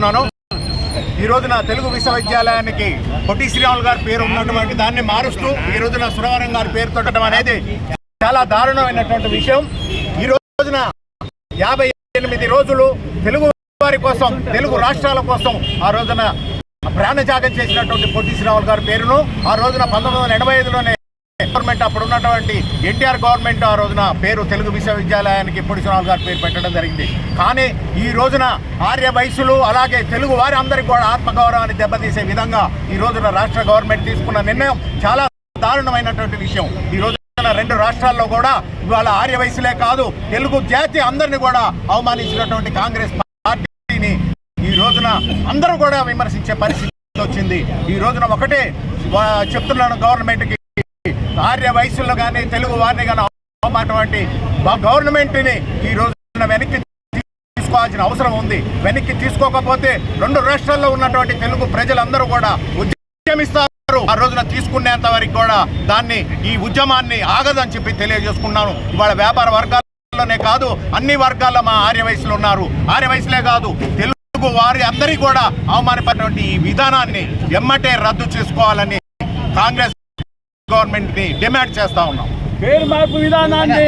తెలియజేస్తున్నాను ఈ రోజున తెలుగు విశ్వవిద్యాలయానికి పొట్టి శ్రీరాములు గారి పేరు ఉన్నటువంటి దాన్ని మారుస్తూ ఈ రోజున సురవరం గారి పేరు తొట్టడం అనేది చాలా దారుణమైనటువంటి విషయం. ఈ రోజున యాభై ఎనిమిది రోజులు తెలుగు వారి కోసం తెలుగు రాష్ట్రాల కోసం ఆ రోజున ప్రాణత్యాగం చేసినటువంటి పొట్టి శ్రీరాములు గారి పేరును ఆ రోజున పంతొమ్మిది వందల ఎనభై ఐదులోనే గవర్నమెంట్ అప్పుడు ఉన్నటువంటి ఎన్టీఆర్ గవర్నమెంట్ ఆ రోజున పేరు తెలుగు విశ్వవిద్యాలయానికి పొడి శ్రీరాములు గారి పేరు పెట్టడం జరిగింది. కానీ ఈ రోజున ఆర్య వయసులు అలాగే తెలుగు వారి అందరికీ కూడా ఆత్మగౌరవాన్ని దెబ్బతీసే విధంగా ఈ రోజున రాష్ట్ర గవర్నమెంట్ తీసుకున్న నిర్ణయం చాలా దారుణమైనటువంటి విషయం. ఈ రోజున రెండు రాష్ట్రాల్లో కూడా ఇవాళ ఆర్య వయసులే కాదు తెలుగు జాతి అందరిని కూడా అవమానించినటువంటి కాంగ్రెస్ పార్టీని ఈ రోజున అందరూ కూడా విమర్శించే పరిస్థితి వచ్చింది. ఈ రోజున ఒకటే చెప్తున్నాను గవర్నమెంట్కి. ఆర్య వయసుల్లో కానీ తెలుగు వారిని కానీ అవమానటువంటి గవర్నమెంట్ని ఈ రోజున వెనక్కి తీసుకోవాల్సిన అవసరం ఉంది. వెనక్కి తీసుకోకపోతే రెండు రాష్ట్రాల్లో ఉన్నటువంటి తెలుగు ప్రజలందరూ కూడా ఉద్యమిస్తారు. ఆ రోజున తీసుకునేంత వరకు కూడా దాన్ని ఈ ఉద్యమాన్ని ఆగదని చెప్పి తెలియజేసుకున్నాను. ఇవాళ వ్యాపార వర్గాల్లోనే కాదు అన్ని వర్గాల్లో మా ఆర్య వయసులు ఉన్నారు. ఆర్య వయసులే కాదు తెలుగు వారి అందరికీ కూడా అవమానపడినటువంటి ఈ విధానాన్ని ఎమ్మటే రద్దు చేసుకోవాలని కాంగ్రెస్ గవర్నమెంట్ని డిమాండ్ చేస్తా ఉన్నాం. పేరు మార్పు విధానాన్ని